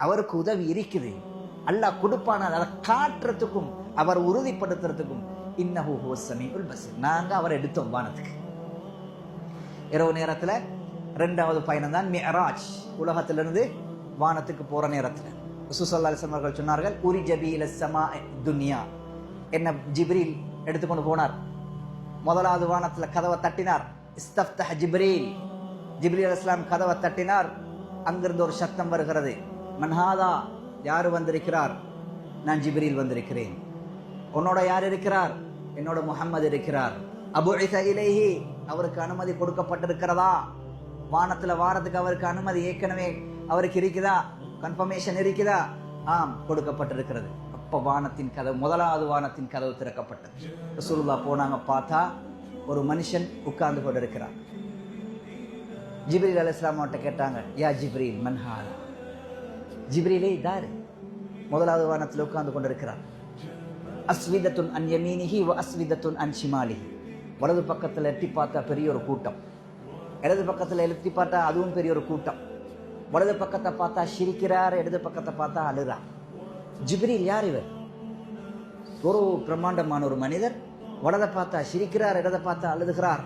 அவருக்கு உதவி இருக்குது. அல்லாஹ் கொடுப்பான அதை காட்டுறதுக்கும் அவர் உறுதிப்படுத்துறதுக்கும் இன்னஹு ஹுவஸ் சமீஉல் நாங்க அவரை எடுத்தோம் வானத்துக்கு. இரவு நேரத்துல ரெண்டாவது பயணம் தான் மிஅராஜ் உலகத்திலிருந்து வானத்துக்கு போற நேரத்துல. சுசல்லா அலைஹி அவர்கள் சொன்னார்கள் உரி ஜபி சமா துன்யா. என்ன ஜிப்ரீல் எடுத்துக்கொண்டு போனார். முதலாவது வானத்துல கதவை தட்டினார். இஸ்தஃப்தஹ ஜிப்ரீல். ஜிப்ரீல் அலைஹிஸ்ஸலாம் கதவை தட்டினார். அங்கிருந்து ஒரு சத்தம் வருகிறது. மன்ஹாதா யார் வந்திருக்கிறார்? நான் ஜிப்ரில் வந்திருக்கிறேன். உன்னோட யார் இருக்கிறார்? என்னோட முஹம்மது இருக்கிறார். அபு இலேஹி அவருக்கு அனுமதி கொடுக்கப்பட்டிருக்கிறதா? வானத்தில் வாரத்துக்கு அவருக்கு அனுமதி ஏற்கனவே அவருக்கு இருக்குதா? கன்ஃபர்மேஷன் இருக்குதா? ஆம் கொடுக்கப்பட்டிருக்கிறது. அப்போ வானத்தின் கதவு முதலாவது வானத்தின் கதவு திறக்கப்பட்டது. ரசூலுல்லா போனாங்க பார்த்தா ஒரு மனுஷன் உட்கார்ந்து கொண்டிருக்கிறான். ஜிப்ரீல் அலைஹிஸ்ஸலாம் அவர்கிட்ட கேட்டாங்க யா ஜிப்ரீல் மன்ஹாலா ஜிப்ரிலே இதாரு. முதலாவது வானத்தில் உட்கார்ந்து கொண்டிருக்கிறார். அஸ்விதத்துன் அன் யமீனிஹி வ அஸ்விதத்துன் அன் ஷிமாலிஹி. வலது பக்கத்தில் எட்டி பார்த்தா பெரிய ஒரு கூட்டம். இடது பக்கத்தில் எழுத்தி பார்த்தா அதுவும் பெரிய ஒரு கூட்டம். வலது பக்கத்தை பார்த்தா சிரிக்கிறார் இடது பக்கத்தை பார்த்தா அழுறார் ஜிப்ரில் யார் இவர்? ஒரு பிரம்மாண்டமான ஒரு மனிதர். வலதை பார்த்தா சிரிக்கிறார் இடதை பார்த்தா அழுதுகிறார்.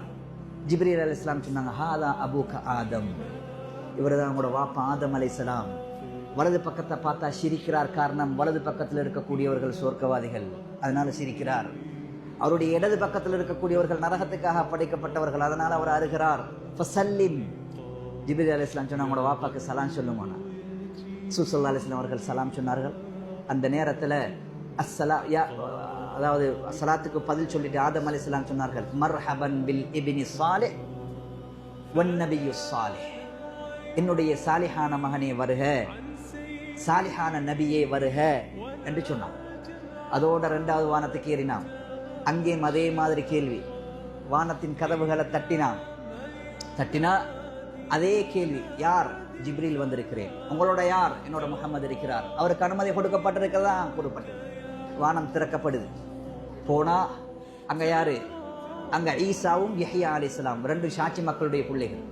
ஜிப்ரீல் அலி இஸ்லாம் சொன்னாங்க ஹாதா அபூக ஆதம். இவர் தான் உங்களோட வாப்பா ஆதம் அலைஹிஸ்ஸலாம் வலது பக்கத்தை பார்த்தா சிரிக்கிறார் காரணம் வலது பக்கத்தில் இருக்கக்கூடியவர்கள் சொர்க்கவாதிகள். அதனால சிரிக்கிறார். அவருடைய இடது பக்கத்தில் இருக்கக்கூடியவர்கள் நரகத்துக்காக படைக்கப்பட்டவர்கள். அதனால் அவர் அருகிறார். ஃபசல்லிம். ஜிபிரி அலி இஸ்லாம் சொன்னாங்க அவங்களோட வாப்பாக்கு சலாம் சொல்லுமானா சூசல்லா அலிஸ்லாம் அவர்கள் சலாம் சொன்னார்கள். அந்த நேரத்தில் அஸ்ஸலா யா அதாவது சலாத்துக்கு பதில் சொல்லிட்டு ஆதம் அலிஸ்லாம் சொன்னார்கள். மர்ஹபன் பில் இபினி சாலே ஒன் நபியு சாலே என்னுடைய சாலிஹான மகனே வருக. சாலிஹான நபியே வருக என்று சொன்னான். அதோட ரெண்டாவது வானத்துக்கு ஏறினான். அங்கேயும் அதே மாதிரி கேள்வி. வானத்தின் கதவுகளை தட்டினான். தட்டினா அதே கேள்வி. யார் ஜிப்ரில் வந்திருக்கிறேன்? உங்களோட யார் என்னோட முகமது இருக்கிறார்? அவருக்கு அனுமதி கொடுக்கப்பட்டிருக்கிறதா? கொடுப்பட்டது வானம் திறக்கப்படுது. போனா அங்க யாரு? அங்க ஈசாவும் யஹியா அலி இஸ்லாம் ரெண்டு சாட்சி மக்களுடைய பிள்ளைகள்.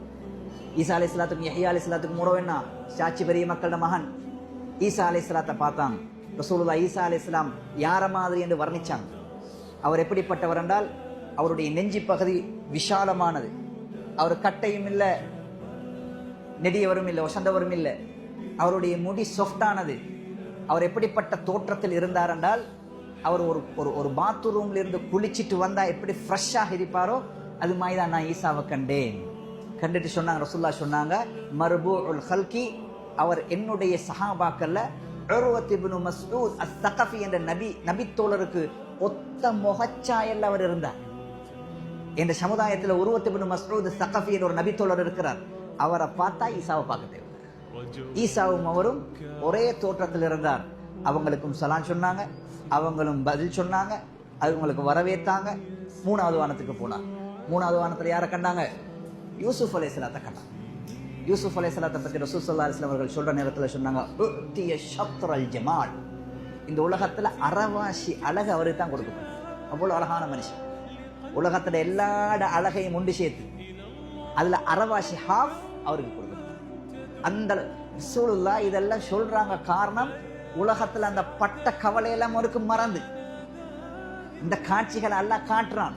ஈசா அலி இஸ்லாத்துக்கும் யஹியா அலி இஸ்லாத்துக்கும் உறவு என்ன? சாட்சி பெரிய மக்களோட மகன். ஈசா அலி இஸ்லாத்தை பார்த்தாங்க ரசூலுல்லா ஈசா அலி இஸ்லாம் யாரை மாதிரி என்று வர்ணிச்சாங்க. அவர் எப்படிப்பட்டவர் என்றால் அவருடைய நெஞ்சி பகுதி விஷாலமானது. அவர் கட்டையும் இல்லை நெடியவரும் இல்லை ஒசந்தவரும் இல்லை. அவருடைய முடி சொஃப்டானது அவர் எப்படிப்பட்ட தோற்றத்தில் இருந்தார் என்றால் அவர் ஒரு ஒரு ஒரு பாத்ரூம்ல இருந்து குளிச்சுட்டு வந்தால் எப்படி ஃப்ரெஷ்ஷாக இருப்பாரோ அது மாதிரி தான் நான் ஈசாவை கண்டேன். கண்டுட்டு சொன்னாங்க ரசுல்லா சொன்னாங்க மர்பூ ஹல்கி அவர் என்னுடைய சஹாபாக்கல்ல உர்வத் இப்னு அஸ்-சகஃபி என்ற நபி நபித்தோழருக்கு ஒத்த முகச்சாயல்ல அவர் இருந்தார். என்ற சமுதாயத்தில் உருவத் இப்னு சகஃபி என்ற ஒரு நபித்தோழர் இருக்கிறார். அவரை பார்த்தா ஈசாவை பார்க்க தேவை. ஈசாவும் அவரும் ஒரே தோற்றத்தில் இருந்தார். அவங்களுக்கும் சலான் சொன்னாங்க அவங்களும் பதில் சொன்னாங்க அவங்களுக்கு வரவேற்றாங்க. மூணாவது வானத்துக்கு போனார். மூணாவது வானத்தில் யாரை கண்டாங்க? யூசுப் அலைஹிஸ்ஸலாத்தை கண்டாங்க. யூசுப் அலைஹிஸ்ஸலாத்தை பற்றி ரசூல் ஸல்லல்லாஹு அலைஹி அவர்கள் சொல்ற நேரத்தில் சொன்னாங்க ஜமால். இந்த உலகத்தில் அறவாசி அழகு அவருக்கு தான் கொடுக்கப்படும் அவ்வளோ அழகான மனுஷன். உலகத்தில் எல்லா அழகையும் உண்டு சேர்த்து அதில் அறவாசி ஹாஃப் அவருக்கு கொடுக்கணும் அந்த சூழலா இதெல்லாம் சொல்றாங்க காரணம் உலகத்தில் அந்த பட்ட கவலையெல்லாம் அவருக்கு மறந்து. இந்த காட்சிகளை எல்லாம் காட்டுறான்.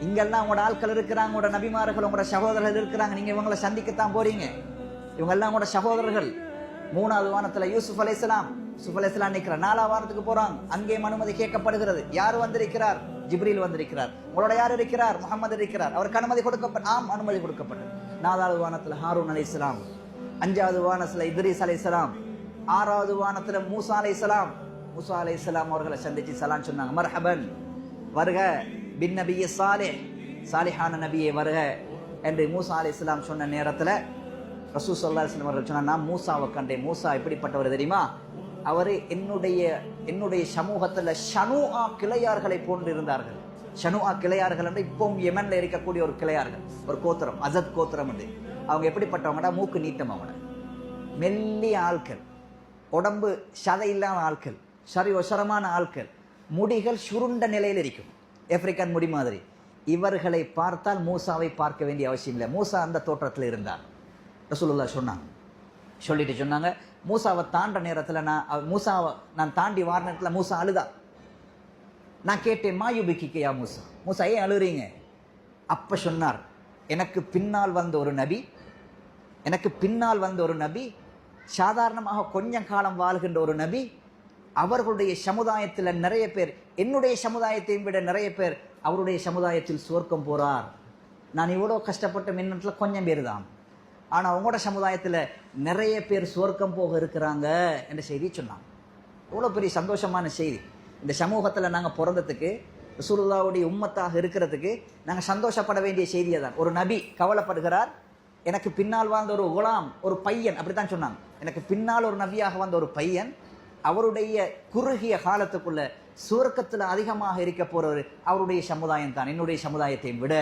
இங்கெல்லாம் உங்களோட ஆட்கள் இருக்கிறாங்க உங்களோட நபிமார்கள் உங்களோட சகோதரர்கள் இருக்கிறாங்க. நீங்க இவங்களை சந்திக்கத்தான் போறீங்க. இவங்க எல்லாம் உங்களோட சகோதரர்கள். மூணாவது வானத்துல யூசுப் அலைஹிஸ்ஸலாம் யூசுப் அலைஹிஸ்ஸலாம் நிற்கிறார் நாலாவது வாரத்துக்கு போறாங்க. அங்கேயும் அனுமதி கேட்கப்படுகிறது. யார் வந்திருக்கிறார்? ஜிப்ரீல் வந்திருக்கிறார். உங்களோட யார் இருக்கிறார்? முகமது இருக்கிறார். அவருக்கு அனுமதி கொடுக்கப்பட்ட ஆம் அனுமதி கொடுக்கப்பட்டது. நாலாவது வானத்துல ஹாரூன் அலைஹிஸ்ஸலாம் அஞ்சாவது வானத்துல இத்ரீஸ் அலைஹிஸ்ஸலாம் ஆறாவது வானத்துல மூசா அலைஹிஸ்ஸலாம். மூசா அலைஹிஸ்ஸலாம் அவர்களை சந்திச்சு சலான் சொன்னாங்க. மர்ஹபன் வருக. பின் நபிய சாலே சாலிஹான நபியை வருக என்று மூசா அலி இஸ்லாம் சொன்ன நேரத்தில் ரசூ சொல்லா இஸ்லாம் அவர்கள் சொன்னார் நான் மூசாவை கண்டேன். மூசா எப்படிப்பட்டவர் தெரியுமா? அவர் என்னுடைய என்னுடைய சமூகத்தில் ஷனுஆ கிளையார்களை போன்று இருந்தார்கள் ஷனுஆ கிளையார்கள் என்று இப்போவும் யெமன்ல இருக்கக்கூடிய ஒரு கிளையார்கள் ஒரு கோத்திரம் அசத் கோத்திரம் என்று அவங்க எப்படிப்பட்டவங்கடா? மூக்கு நீட்டம் அவங்க. மெல்லிய ஆட்கள் உடம்பு சதை இல்லாத ஆட்கள் சரி ஒசரமான ஆட்கள் முடிகள் சுருண்ட நிலையில் இருக்கும். ஆப்பிரிக்கன் முடி மாதிரி. இவர்களை பார்த்தால் மூசாவை பார்க்க வேண்டிய அவசியம் இல்லை. மூசா அந்த தோற்றத்தில் இருந்தார். ரசூலுல்லா சொன்னாங்க. சொல்லிட்டு சொன்னாங்க மூசாவை தாண்ட நேரத்தில் நான் மூசாவை நான் தாண்டி வார நேரத்தில் மூசா அழுதா? நான் கேட்டேன் மாயுபிக்கிக்கு யா மூசா? மூசா ஏன் அழுறீங்க? அப்போ சொன்னார் எனக்கு பின்னால் வந்த ஒரு நபி எனக்கு பின்னால் வந்த ஒரு நபி சாதாரணமாக கொஞ்சம் காலம் வாழ்கின்ற ஒரு நபி அவர்களுடைய சமுதாயத்தில் நிறைய பேர் என்னுடைய சமுதாயத்தையும் விட நிறைய பேர் அவருடைய சமுதாயத்தில் சுவர்க்கம் போகிறார் நான் இவ்வளோ கஷ்டப்பட்ட மின்னத்தில் கொஞ்சம் பேர் தான் ஆனால் அவங்களோட சமுதாயத்தில் நிறைய பேர் சுவர்க்கம் போக இருக்கிறாங்க என்ற செய்தி சொன்னாங்க. இவ்வளோ பெரிய சந்தோஷமான செய்தி. இந்த சமூகத்தில் நாங்கள் பிறந்ததுக்கு ரசூலுல்லாவுடைய உம்மத்தாக இருக்கிறதுக்கு நாங்கள் சந்தோஷப்பட வேண்டிய செய்தியை தான் ஒரு நபி கவலைப்படுகிறார் எனக்கு பின்னால் வாழ்ந்த ஒரு குலாம் ஒரு பையன் அப்படித்தான் சொன்னாங்க. எனக்கு பின்னால் ஒரு நபியாக வந்த ஒரு பையன் அவருடைய குறுகிய காலத்துக்குள்ள சுவர்க்கத்தில் அதிகமாக இருக்க போறவர் அவருடைய சமுதாயம் தான் என்னுடைய சமுதாயத்தை விட.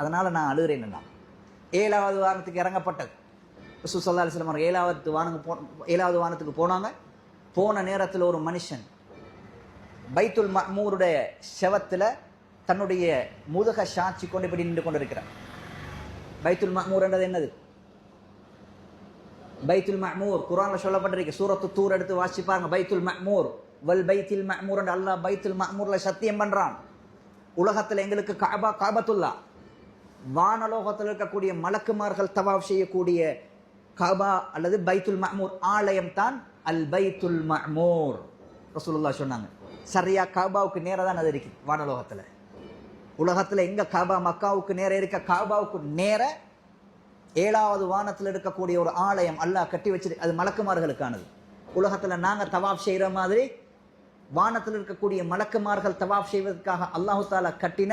அதனால நான் அழுகிறேன் நான். ஏழாவது வாரத்துக்கு இறங்கப்பட்டது. ரசூல் ஸல்லல்லாஹு அலைஹி ஏழாவது வானங்க போ ஏழாவது வானத்துக்கு போனாங்க. போன நேரத்தில் ஒரு மனுஷன் பைத்துல் மூருடைய செவத்தில் தன்னுடைய முதுக சாட்சி கொண்டு இப்படி நின்று கொண்டிருக்கிறார் பைத்துல் மஹ்மூர் என்றது என்னது? பைத்துல் மஹ்மூர் குரானில் சொல்லப்பட்டிருக்கு. சூரத்து தூர் எடுத்து வாசிச்சு பாருங்க. பைத்துல் மஹ்மூர் வல் பைத்துல் மஹ்மூர் என்று அல்லாஹ் பைத்துல் மஹ்மூர்ல சத்தியம் பண்றான். உலகத்தில் எங்களுக்கு காபா காபத்துல்லா. வானலோகத்தில் இருக்கக்கூடிய மலக்குமார்கள் தவாப் செய்யக்கூடிய காபா அல்லது பைத்துல் மஹ்மூர் ஆலயம் தான் அல் பைத்துல் மஹ்மூர் ரசூலுல்லாஹ் சொன்னாங்க. சரியா காபாவுக்கு நேராக தான் அது இருக்கு. வானலோகத்தில். உலகத்தில் எங்கே காபா மக்காவுக்கு நேராக இருக்க? காபாவுக்கு நேர ஏழாவது வானத்தில் இருக்கக்கூடிய ஒரு ஆலயம் அல்லாஹ் கட்டி வச்சிரு அது மலக்குமார்களுக்கானது. உலகத்தில் நாங்கள் தவாப் செய்கிற மாதிரி வானத்தில் இருக்கக்கூடிய மலக்குமார்கள் தவாப் செய்வதற்காக அல்லாஹு தாலா கட்டின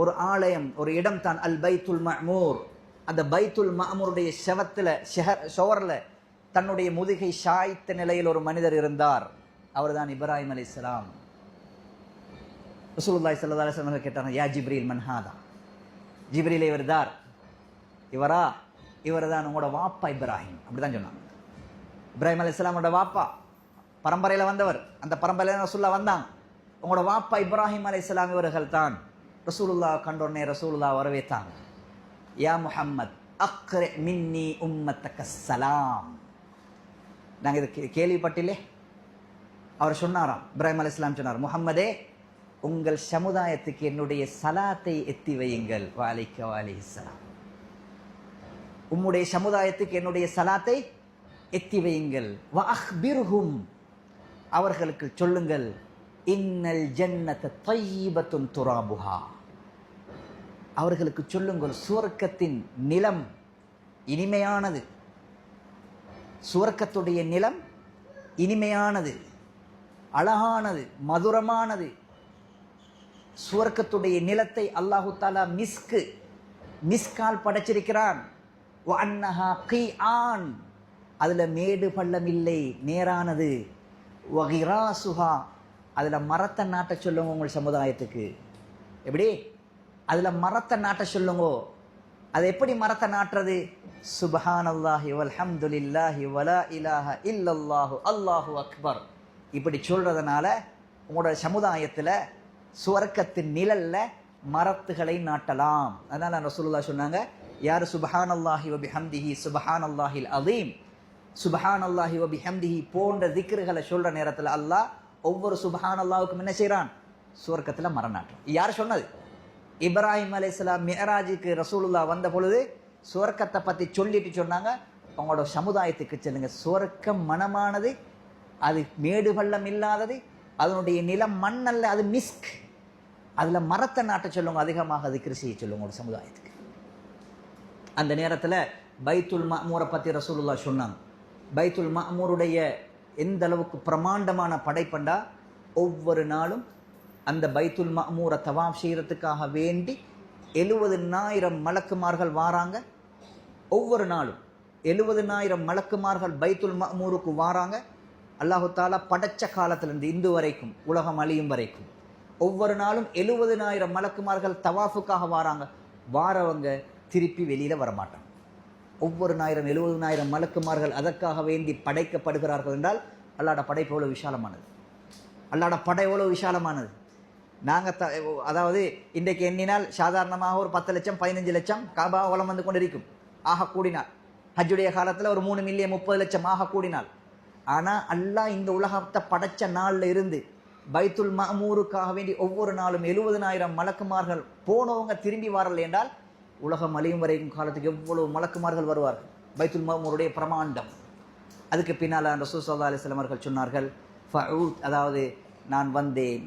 ஒரு ஆலயம் ஒரு இடம் தான் அல் பைத்துல் மஹமூர் அந்த பைத்துல் மஹமூருடைய செவத்தில் ஷெஹர் ஷோரில் தன்னுடைய முதுகை சாய்த்த நிலையில் ஒரு மனிதர் இருந்தார். அவர்தான் இப்ராஹிம் அலி இஸ்லாம் ஸல்லல்லாஹு சல்லா வஸல்லம் கேட்டாங்க யா ஜிப்ரீல் மன்ஹாதா ஜிப்ரீல் இவர் தார் இவரா? இவர் தான் உங்களோட வாப்பா இப்ராஹிம். அப்படிதான் சொன்னாங்க இப்ராஹிம் அலைஹிஸ்ஸலாமோட வாப்பா. பரம்பரையில் வந்தவர். அந்த பரம்பரையில் ரசூல்லா வந்தாங்க உங்களோட வாப்பா இப்ராஹிம் அலைஹிஸ்ஸலாம் இவர்கள் தான் ரசூலுல்லா கண்டோடனே ரசூலுல்லா வரவேத்தாங்க யா முஹம்மத் அக்ரே மின்னி உம்மத்தக்க சலாம் நாங்கள் இது கேள்விப்பட்டிலே அவர் சொன்னாராம். இப்ராஹிம் அலைஹிஸ்ஸலாம் சொன்னார் முஹம்மதே உங்கள் சமுதாயத்துக்கு என்னுடைய சலாத்தை எத்தி வையுங்கள். வாலிக்க வாலிஹிஸ்ஸலாம் உம்முடைய சமுதாயத்துக்கு என்னுடைய சலாத்தை எத்தி வையுங்கள். வாஹ்பிர்ஹும் அவர்களுக்கு சொல்லுங்கள். இன்னல் ஜன்னத தையிபத்துன் துராபுகா அவர்களுக்கு சொல்லுங்கள் சுவர்க்கத்தின் நிலம் இனிமையானது. சுவர்க்கத்துடைய நிலம் இனிமையானது. அழகானது மதுரமானது. சுவர்க்கத்துடைய நிலத்தை அல்லாஹு தாலா மிஸ்கு மிஸ்கால் படைச்சிருக்கிறான். அன்னஹா கி ஆண் அதில் மேடு பள்ளம் இல்லை நேரானது. வகிராசுஹா அதில் மரத்தை நாட்ட சொல்லுங்க உங்கள் சமுதாயத்துக்கு. எப்படி? அதில் மரத்தை நாட்ட சொல்லுங்க. அது எப்படி மரத்தை நாட்டுறது? சுபஹானல்லாஹி வல்ஹம்துலில்லாஹி வலா இலாஹ இல்லல்லாஹு அல்லாஹு அக்பர். இப்படி சொல்கிறதுனால உங்களோட சமுதாயத்தில் சுவர்க்கத்தின் நிழலில் மரத்துகளை நாட்டலாம். அதனால் ரசூலுல்லா சொன்னாங்க யார் சுபஹானல்லாஹி வ பிஹம்திஹி சுபஹானல்லாஹில் அதீம் சுபஹானல்லாஹி வபி ஹம்திஹி போன்ற திக்ருகளை சொல்கிற நேரத்தில் அல்லாஹ் ஒவ்வொரு சுபஹானல்லாஹுக்கும் என்ன செய்கிறான் சுவர்க்கத்தில் மரணாட்டம் யார் சொன்னது? இப்ராஹிம் அலேசலாம் மெஹராஜுக்கு ரசூலுல்லா வந்த பொழுது சுவர்க்கத்தை பற்றி சொல்லிட்டு சொன்னாங்க. உங்களோட சமுதாயத்துக்கு செல்லுங்க. சுவர்க்கம் மனமானது அது மேடு பள்ளம் இல்லாதது அதனுடைய நிலம் மண் அல்ல அது மிஸ்க். அதில் மரத்தை நாட்ட சொல்லுங்க. அதிகமாக அது கிருஷியை சொல்லுங்க ஒரு சமுதாயத்துக்கு. அந்த நேரத்தில் பைத்துல் மஅமூரை பற்றி ரசூலுல்லா சொன்னாங்க. பைத்துல் மஅமூருடைய எந்த அளவுக்கு பிரமாண்டமான படைப்பண்டா? ஒவ்வொரு நாளும் அந்த பைத்துல் மஅமூரை தவாப் செய்கிறதுக்காக வேண்டி எழுபதுனாயிரம் மலக்குமார்கள் வாராங்க. ஒவ்வொரு நாளும் எழுபதுனாயிரம் மலக்குமார்கள் பைத்துல் மஅமூருக்கு வாராங்க. அல்லாஹு தாலா படைச்ச காலத்திலிருந்து இந்து வரைக்கும் உலகம் அழியும் வரைக்கும். ஒவ்வொரு நாளும் எழுபதுனாயிரம் மலக்குமார்கள் தவாஃபுக்காக வாராங்க. வாரவங்க திருப்பி வெளியில் வரமாட்டான். ஒவ்வொரு நாயிரம் எழுபதுனாயிரம் மலக்குமார்கள் அதற்காக வேண்டி படைக்கப்படுகிறார்கள் என்றால் அல்லாட படைப்பு எவ்வளோ விஷாலமானது அல்லாட படை எவ்வளோ விஷாலமானது நாங்கள் த அதாவது இன்றைக்கு எண்ணினால் சாதாரணமாக ஒரு பத்து லட்சம் பதினஞ்சு லட்சம் காபா வளம் வந்து கொண்டிருக்கும். ஆக கூடினால். ஹஜ்ஜுடைய காலத்தில் ஒரு மூணு மில்லியன் முப்பது லட்சம் ஆக கூடினால். ஆனால் அல்லாஹ் இந்த உலகத்தை படைச்ச நாளில் இருந்து பைத்துல் மமூருக்காக வேண்டி ஒவ்வொரு நாளும் எழுபதனாயிரம் மலக்குமார்கள் போனவங்க திரும்பி வரல என்றால் உலகம் அழியும் வரைக்கும் காலத்துக்கு எவ்வளவு மலக்குமார்கள் வருவார் பைத்துல் மமூருடைய பிரமாண்டம். அதுக்கு பின்னால் அந்த சல்லா அலிஸ்லாம் அவர்கள் சொன்னார்கள் அதாவது நான் வந்தேன்.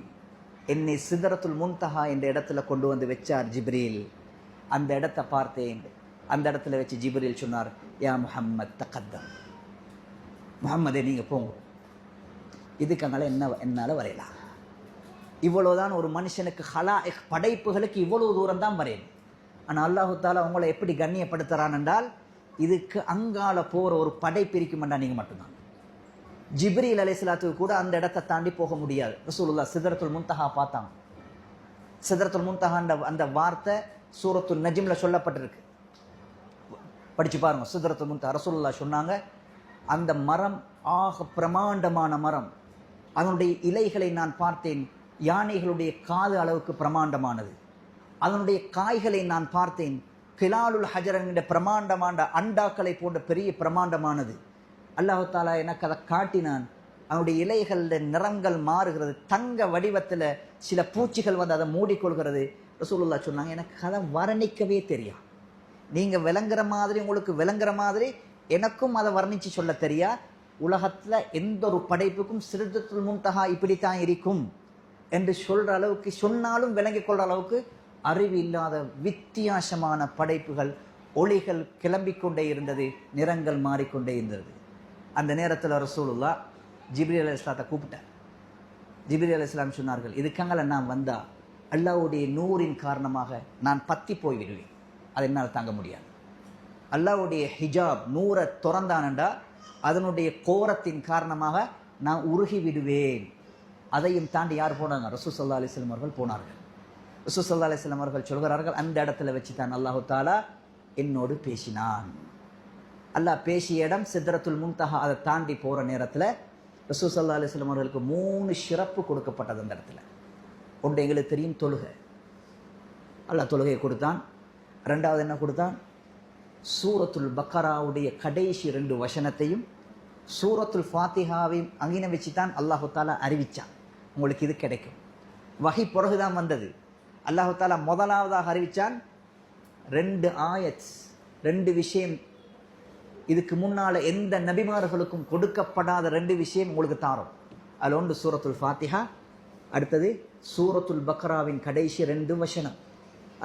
என்னை சிதறத்துல் முன்தஹா என்ற இடத்துல கொண்டு வந்து வச்சார் ஜிப்ரீல். அந்த இடத்த பார்த்தேன். அந்த இடத்துல வச்சு ஜிப்ரீல் சொன்னார் யா முஹம்மத் தக்கத்தம். முகம்மதே நீங்கள் போங்க. இதுக்கங்கால என்ன என்னால் வரையலாம். இவ்வளோதான் ஒரு மனுஷனுக்கு ஹலா படைப்புகளுக்கு இவ்வளவு தூரம் தான் வரையணும். ஆனால் அல்லாஹு தாலா உங்களை எப்படி கண்ணியப்படுத்துகிறான் என்றால் இதுக்கு அங்கால போகிற ஒரு படை பிரிக்கும் என்றால் நீங்கள் மட்டும்தான். ஜிப்ரீல் அலைஹிஸ்ஸலாத்துக்கு கூட அந்த இடத்தை தாண்டி போக முடியாது. ரசூலுல்லா சிதறத்துல் முன்தஹா பார்த்தாங்க. சிதறத்துல் முன்தஹான்ற அந்த வார்த்தை சூரத்துல் நஜிமில் சொல்லப்பட்டிருக்கு. படித்து பாருங்கள் சிதரத்துல் முன்தஹா. ரசூலுல்லா சொன்னாங்க அந்த மரம் ஆக பிரமாண்டமான மரம் அதனுடைய இலைகளை நான் பார்த்தேன் யானைகளுடைய காது அளவுக்கு பிரமாண்டமானது. அதனுடைய காய்களை நான் பார்த்தேன். கிலாலுல் ஹஜர் என்கிற பிரமாண்டமான அண்டாக்களை போன்ற பெரிய பிரமாண்டமானது. அல்லாஹாலா எனக்கு அதை காட்டினான். அவனுடைய இலைகளில் நிறங்கள் மாறுகிறது. தங்க வடிவத்தில் சில பூச்சிகள் வந்து அதை மூடிக்கொள்கிறது. ரசூலுல்லா சொன்னாங்க எனக்கு அதை வர்ணிக்கவே தெரியும் நீங்கள் விளங்குற மாதிரி உங்களுக்கு விளங்குற மாதிரி எனக்கும் அதை வர்ணித்து சொல்ல தெரியா உலகத்தில் எந்த ஒரு படைப்புக்கும் சிறுத்தத்துல் முன்தகா இப்படித்தான் இருக்கும். என்று சொல்கிற அளவுக்கு சொன்னாலும் விளங்கிக் கொள்கிற அளவுக்கு அறிவு இல்லாத வித்தியாசமான படைப்புகள் ஒளிகள் கிளம்பிக்கொண்டே இருந்தது நிறங்கள் மாறிக்கொண்டே இருந்தது. அந்த நேரத்தில் ரசூலுல்லா ஜிப்ரி அலி இஸ்லாத்தை கூப்பிட்டார். ஜிப்ரி அலி இஸ்லாம் சொன்னார்கள் இதுக்கங்களை நான் வந்தால் அல்லாவுடைய நூறின் காரணமாக நான் பத்தி போய் விடுவேன் அதை என்னால் தாங்க முடியாது. அல்லாவுடைய ஹிஜாப் நூரை திறந்தானண்டா அதனுடைய கோரத்தின் காரணமாக நான் உருகி விடுவேன் அதையும் தாண்டி யார் போனாங்க? ரசூ சல்லா அலிஸ்லம் அவர்கள் போனார்கள். சுசல்லா அலிஸ்லாம் அவர்கள் சொல்கிறார்கள் அந்த இடத்துல வச்சு தான் அல்லாஹு தாலா என்னோடு பேசினான். அல்லாஹ் பேசிய இடம் சித்தரத்துல் முன்தஹா அதை தாண்டி போகிற நேரத்தில் ரசூ அலிஸ்லாம் அவர்களுக்கு மூணு சிறப்பு கொடுக்கப்பட்டது அந்த இடத்துல. ஒன்று எங்களுக்கு தெரியும் தொழுகை. அல்லாஹ் தொழுகையை கொடுத்தான். ரெண்டாவது என்ன கொடுத்தான்? சூரத்துல் பக்கராவுடைய கடைசி ரெண்டு வசனத்தையும் சூரத்துல் ஃபாத்திஹாவையும் அங்கின வச்சு தான் அல்லாஹு தாலா அறிவிச்சான். உங்களுக்கு இது கிடைக்கும். வகை பிறகுதான் வந்தது. அல்லாஹு தாலா முதலாவதாக அறிவித்தான் ரெண்டு ஆயத் ரெண்டு விஷயம். இதுக்கு முன்னால் எந்த நபிமார்களுக்கும் கொடுக்கப்படாத ரெண்டு விஷயம் உங்களுக்கு தாரோம். அதில் ஒன்று சூரத்துல் ஃபாத்திஹா அடுத்தது சூரத்துல் பக்ராவின் கடைசி ரெண்டு வசனம்.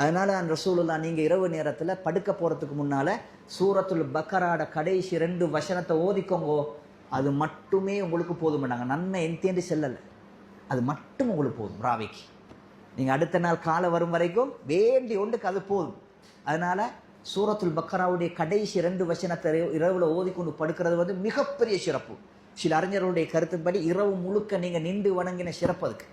அதனால் அந்த ரசூலுல்லா நீங்கள் இரவு நேரத்தில் படுக்க போகிறதுக்கு முன்னால் சூரத்துல் பக்கராட கடைசி ரெண்டு வசனத்தை ஓதிக்கோங்கோ. அது மட்டுமே உங்களுக்கு போதும். நாங்கள் நன்மை எந்தேண்டு செல்லலை. அது மட்டும் உங்களுக்கு போதும் ராவிக்கு. நீங்கள் அடுத்த நாள் காலை வரும் வரைக்கும் வேண்டி ஒன்றுக்கு அது போதும். அதனால் சூரத்துல் பக்கராவுடைய கடைசி ரெண்டு வசனத்தை இரவில் ஓதிக்கொண்டு படுக்கிறது வந்து மிகப்பெரிய சிறப்பு. சில அறிஞர்களுடைய கருத்துப்படி இரவு முழுக்க நீங்கள் நின்று வணங்கின சிறப்பு அதுக்கு.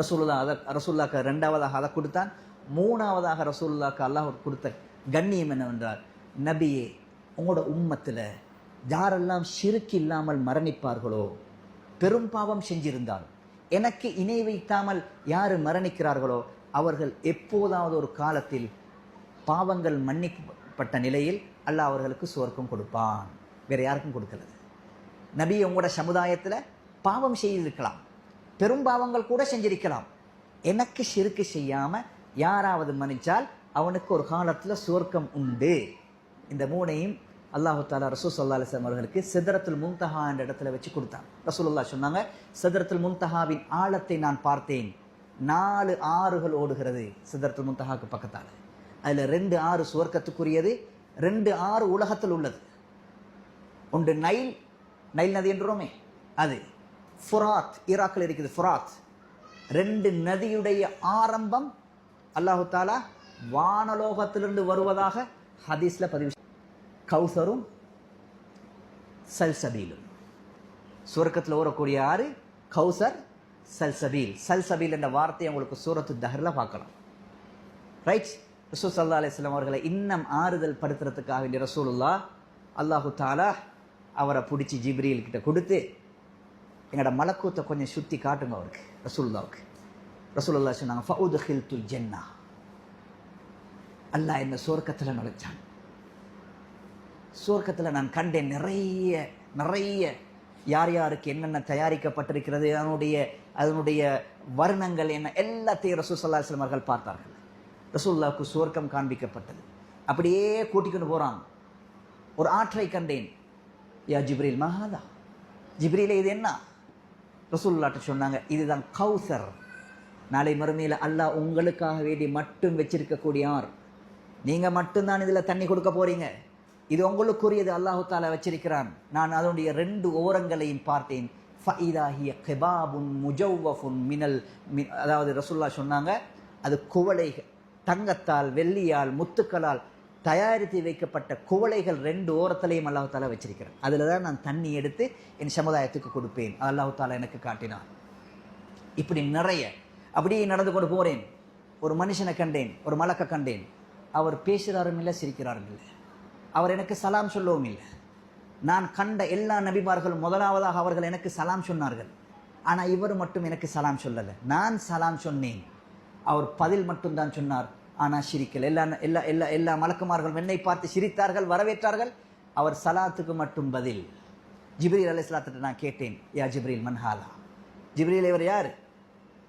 ரசூல்லா அதை ரசூல்லாக்கு ரெண்டாவதாக அதை கொடுத்தான். மூணாவதாக ரசூல்லாக்கு அல்லாஹ் கொடுத்த கண்ணியம் என்னவென்றால் நபியே உங்களோட உம்மத்தில் யாரெல்லாம் சிறுக்கு இல்லாமல் மரணிப்பார்களோ பெரும் பாவம் செஞ்சிருந்தாலும் எனக்கு இணை வைக்காமல் யார் மரணிக்கிறார்களோ அவர்கள் எப்போதாவது ஒரு காலத்தில் பாவங்கள் மன்னிக்கப்பட்ட நிலையில் அல்லாஹ் அவர்களுக்கு சுவர்க்கம் கொடுப்பான். வேறு யாருக்கும் கொடுக்கறது நபி உங்களோட சமுதாயத்தில் பாவம் செய்திருக்கலாம் பெரும் பாவங்கள் கூட செஞ்சிருக்கலாம். எனக்கு சிறுக்கு செய்யாமல் யாராவது மன்னிச்சால் அவனுக்கு ஒரு காலத்தில் சுவர்க்கம் உண்டு. இந்த மூணையும் அல்லாஹு தாலா ரசூல் சல்லா அலிஸ்லாம் அவர்களுக்கு சிதரத்துல் முன்தஹா என்ற இடத்துல வச்சு கொடுத்தான். ரசூல்லா சொன்னாங்க சிதரத்துல் முன்தஹாவின் ஆழத்தை நான் பார்த்தேன். நாலு ஆறுகள் ஓடுகிறது சிதரத்துல் முன்தஹாவுக்கு பக்கத்தால். அதில் ரெண்டு ஆறு சுவர்க்கத்துக்குரியது ரெண்டு ஆறு உலகத்தில் உள்ளது. ஒன்று நைல் நைல் நதி என்றோமே அது ஃபுராத் ஈராக்கில் இருக்குது ஃபுராத். ரெண்டு நதியுடைய ஆரம்பம் அல்லாஹு தாலா வானலோகத்திலிருந்து வருவதாக ஹதீஸில் பதிவு கௌசரும் சல்சபீலும். சுவர்க்கத்தில் ஓரக்கூடிய ஆறு கௌசர் சல்சபீல். சல்சபீல் என்ற வார்த்தையை உங்களுக்கு சூரத்து தஹரில் பார்க்கலாம். ரைட் ரசூல் சல்லா அலிஸ்லாம் அவர்களை இன்னும் ஆறுதல் படுத்துறதுக்காக வேண்டிய ரசூலுல்லா அல்லாஹு தாலா அவரை பிடிச்சி ஜிப்ரியல் கிட்ட கொடுத்து எங்களோட மலக்கூத்தை கொஞ்சம் சுற்றி காட்டுங்க அவருக்கு ரசூல்லாவுக்கு ரசூல்லா சொன்னாங்க ஃபவுது ஹில்துல் ஜென்னா. அல்லாஹ் என்ன சொர்க்கத்தில் நுழைச்சான். சுவர்க்கத்தில் நான் கண்டேன் நிறைய நிறைய யார் யாருக்கு என்னென்ன தயாரிக்கப்பட்டிருக்கிறது அதனுடைய அதனுடைய வர்ணங்கள் என்ன எல்லாத்தையும் ரசூசல்லா அவர்கள் பார்த்தார்கள். ரசூல்லாவுக்கு சுவர்க்கம் காண்பிக்கப்பட்டது. அப்படியே கூட்டிக்கொண்டு போகிறான் ஒரு ஆற்றை கண்டேன். யா ஜிப்ரீல் மகாதா ஜிப்ரீல இது என்ன? ரசூல்லாட்ட சொன்னாங்க இதுதான் கௌசர். நாளை மறுமையில் அல்லாஹ் உங்களுக்காக வேண்டி மட்டும் வச்சிருக்கக்கூடிய ஆர். நீங்கள் மட்டும்தான் இதில் தண்ணி கொடுக்க போறீங்க. இது உங்களுக்குரியது அல்லாஹு தாலா வச்சிருக்கிறான். நான் அதனுடைய ரெண்டு ஓரங்களையும் பார்த்தேன். ஃபைதாஹிய கெபாபுன் முஜவ்வஃபுன் மினல் மி அதாவது ரசுல்லா சொன்னாங்க அது குவளைகள் தங்கத்தால் வெள்ளியால் முத்துக்களால் தயாரித்து வைக்கப்பட்ட குவளைகள் ரெண்டு ஓரத்திலையும் அல்லாஹு தாலா வச்சிருக்கிறேன். அதில் தான் நான் தண்ணி எடுத்து என் சமுதாயத்துக்கு கொடுப்பேன். அல்லாஹு தாலா எனக்கு காட்டினான். இப்படி நிறைய. அப்படியே நடந்து கொண்டு போகிறேன் ஒரு மனுஷனை கண்டேன் ஒரு மலக்கை கண்டேன். அவர் பேசுகிறாரும் இல்லை சிரிக்கிறாரும் இல்லை அவர் எனக்கு சலாம் சொல்லவும் இல்லை. நான் கண்ட எல்லா நபிமார்களும் முதலாவதாக அவர்கள் எனக்கு சலாம் சொன்னார்கள். ஆனால் இவர் மட்டும் எனக்கு சலாம் சொல்லலை. நான் சலாம் சொன்னேன். அவர் பதில் மட்டும்தான் சொன்னார். ஆனால் சிரிக்கல். எல்லா எல்லா எல்லா எல்லா மலக்குமார்களும் என்னை பார்த்து சிரித்தார்கள் வரவேற்றார்கள். அவர் சலாத்துக்கு மட்டும் பதில். ஜிப்ரீல் அலிஸ்லாத்திட்ட நான் கேட்டேன் யா ஜிப்ரீல் மன்ஹாலா ஜிப்ரீல் இவர் யார்?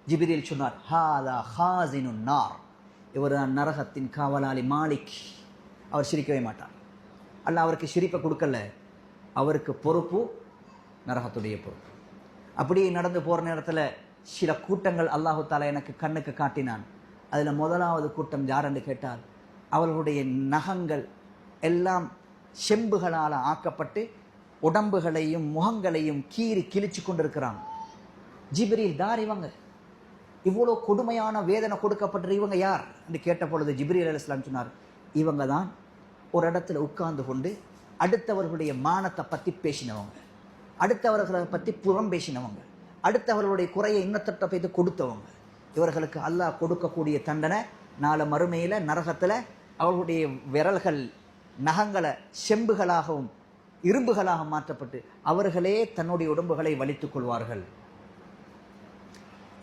ஜிப்ரீல் சொன்னார் ஹாதா ஹாசினு நார். இவர் தான் நரகத்தின் காவலாளி மாலிக். அவர் சிரிக்கவே மாட்டார். அல்ல அவருக்கு சிரிப்பை கொடுக்கல. அவருக்கு பொறுப்பு நரகத்துடைய பொறுப்பு. அப்படியே நடந்து போகிற நேரத்தில் சில கூட்டங்கள் அல்லாஹு தாலா எனக்கு கண்ணுக்கு காட்டினான். அதில் முதலாவது கூட்டம் யாரென்று கேட்டால் அவர்களுடைய நகங்கள் எல்லாம் செம்புகளால் ஆக்கப்பட்டு உடம்புகளையும் முகங்களையும் கீறி கிழிச்சு கொண்டிருக்கிறாங்க ஜிப்ரீல் தார் இவங்க? இவ்வளோ கொடுமையான வேதனை கொடுக்கப்பட்ட இவங்க யார்? என்று கேட்ட பொழுது ஜிப்ரீல் அலி இஸ்லாம் சொன்னார் இவங்க தான் ஒரு இடத்துல உட்கார்ந்து கொண்டு அடுத்தவர்களுடைய மானத்தை பற்றி பேசினவங்க. அடுத்தவர்களை பற்றி புறம் பேசினவங்க. அடுத்தவர்களுடைய குறையை இன்னத்தட்ட போய்த்து கொடுத்தவங்க. இவர்களுக்கு அல்லாஹ் கொடுக்கக்கூடிய தண்டனை நாளை மறுமையில் நரகத்தில் அவர்களுடைய விரல்கள் நகங்களை செம்புகளாகவும் இரும்புகளாக மாற்றப்பட்டு அவர்களே தன்னுடைய உடம்புகளை வலித்துக் கொள்வார்கள்.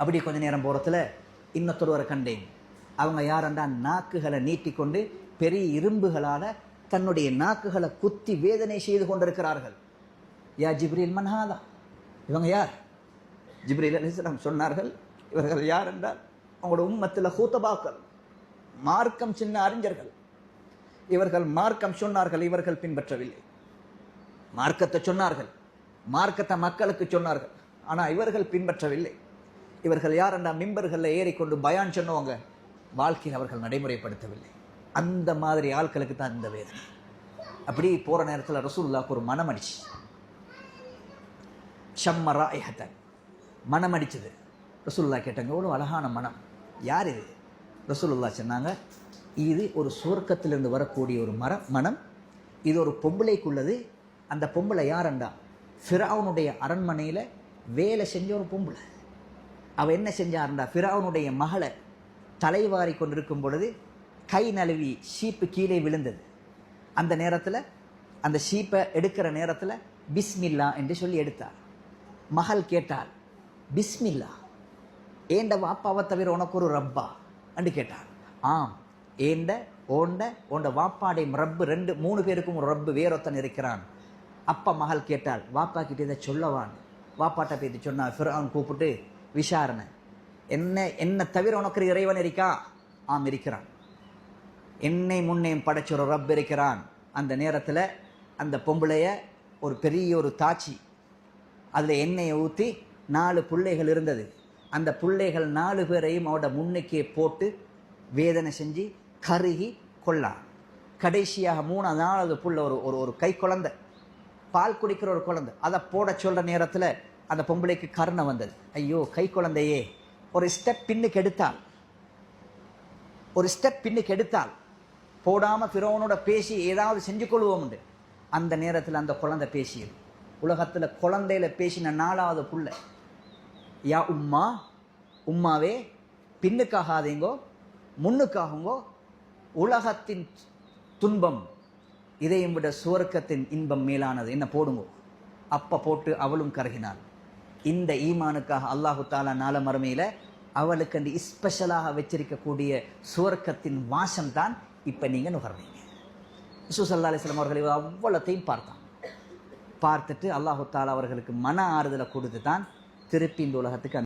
அப்படி கொஞ்ச நேரம் போகிறதுல இன்னொருத்தொருவரை கண்டேன். அவங்க யாரென்றால் நாக்குகளை நீட்டிக்கொண்டு பெரிய இரும்புகளால் தன்னுடைய நாக்குகளை குத்தி வேதனை செய்து கொண்டிருக்கிறார்கள். யா ஜிப்ரீல் மன்ஹாதா இவங்க யார்? ஜிப்ரீல் அலிஸ்லாம் சொன்னார்கள் இவர்கள் யார் என்றால் அவங்களோட உம்மத்தில் ஹூத்தபாக்கள் மார்க்கம் சின்ன அறிஞர்கள். இவர்கள் மார்க்கம் சொன்னார்கள் இவர்கள் பின்பற்றவில்லை. மார்க்கத்தை சொன்னார்கள் மார்க்கத்தை மக்களுக்கு சொன்னார்கள் ஆனால் இவர்கள் பின்பற்றவில்லை. இவர்கள் யார் என்றால் மிம்பர்களில் ஏறிக்கொண்டு பயான் சொன்னவங்க வாழ்க்கையில் அவர்கள் நடைமுறைப்படுத்தவில்லை. அந்த மாதிரி ஆட்களுக்கு தான் இந்த வேதனை. அப்படி போகிற நேரத்தில் ரசூல்லாவுக்கு ஒரு மனம் அடிச்சு. ஷம்மரா ஏஹத்தன் மனம் அடிச்சது. ரசூல்லா கேட்டாங்க ஒரு அழகான மனம். யார் இது? ரசூலுல்லா சொன்னாங்க இது ஒரு சுவர்க்கத்திலிருந்து வரக்கூடிய ஒரு மரம் மனம். இது ஒரு பொம்பளைக்குள்ளது. அந்த பொம்பளை யாரண்டா? ஃபிராவுனுடைய அரண்மனையில் வேலை செஞ்ச ஒரு பொம்பளை. அவள் என்ன செஞ்சாருண்டா? ஃபிராவுனுடைய மகளை தலைவாரி கொண்டிருக்கும் பொழுது கை நழுவி ஷீப்பு கீழே விழுந்தது. அந்த நேரத்தில் அந்த ஷீப்பை எடுக்கிற நேரத்தில் பிஸ்மில்லா என்று சொல்லி எடுத்தார். மகள் கேட்டாள் பிஸ்மில்லா ஏண்ட வாப்பாவை தவிர உனக்கு ஒரு ரப்பா? என்று கேட்டார் ஆம் ஏண்ட ஓண்ட ஓண்ட வாப்பாடை ரப்பு ரெண்டு மூணு பேருக்கும் ஒரு ரப்பு வேறொத்தன் இருக்கிறான். அப்பா மகள் கேட்டாள் வாப்பா கிட்ட இதை சொல்லவான் வாப்பாட்ட போய் சொன்னால் ஃபிரான் கூப்பிட்டு விசாரணை. என்ன என்ன தவிர உனக்கு இறைவன் இருக்கா? ஆம் இருக்கிறான். என்னை முன்னையும் படைச்ச ஒரு ரப் இருக்கிறான். அந்த நேரத்தில் அந்த பொம்பளைய ஒரு பெரிய ஒரு தாச்சி. அதில் எண்ணெயை ஊற்றி நாலு பிள்ளைகள் இருந்தது. அந்த பிள்ளைகள் நாலு பேரையும் அவட முன்னுக்கே போட்டு வேதனை செஞ்சு கருகி கொள்ளான் கடைசியாக மூணாவது நாலாவது புள்ள ஒரு ஒரு ஒரு கை குழந்தை. பால் குடிக்கிற ஒரு குழந்தை. அதை போட சொல்கிற நேரத்தில் அந்த பொம்பளைக்கு கருணை வந்தது. ஐயோ கை குழந்தையே. ஒரு ஸ்டெப் பின்னுக்கு எடுத்தால் ஒரு ஸ்டெப் பின்னுக்கு எடுத்தால் போடாமல் ஃபிரோனோட பேசி ஏதாவது செஞ்சு கொள்வோம் உண்டு அந்த நேரத்தில் அந்த குழந்தை பேசியது. உலகத்தில் குழந்தையில பேசின நாலாவது புள்ள. யா உம்மா உம்மாவே பின்னுக்காகாதீங்கோ முன்னுக்காகுங்கோ உலகத்தின் துன்பம் இதையும் விட சுவர்க்கத்தின் இன்பம் மேலானது. என்ன போடுங்கோ. அப்போ போட்டு அவளும் கருகினாள். இந்த ஈமானுக்காக அல்லாஹு தாலா நால மறுமையில் அவளுக்கு அந்த ஸ்பெஷலாக வச்சிருக்கக்கூடிய சுவர்க்கத்தின் வாசம் தான் இப்போ நீங்கள் நுகர்வீங்க சுசல்லா அலிஸ்லாம் அவர்களை அவ்வளோத்தையும் பார்த்தான். பார்த்துட்டு அல்லாஹு தாலா அவர்களுக்கு மன ஆறுதலை கொடுத்து தான் திருப்பி இந்த உலகத்துக்கு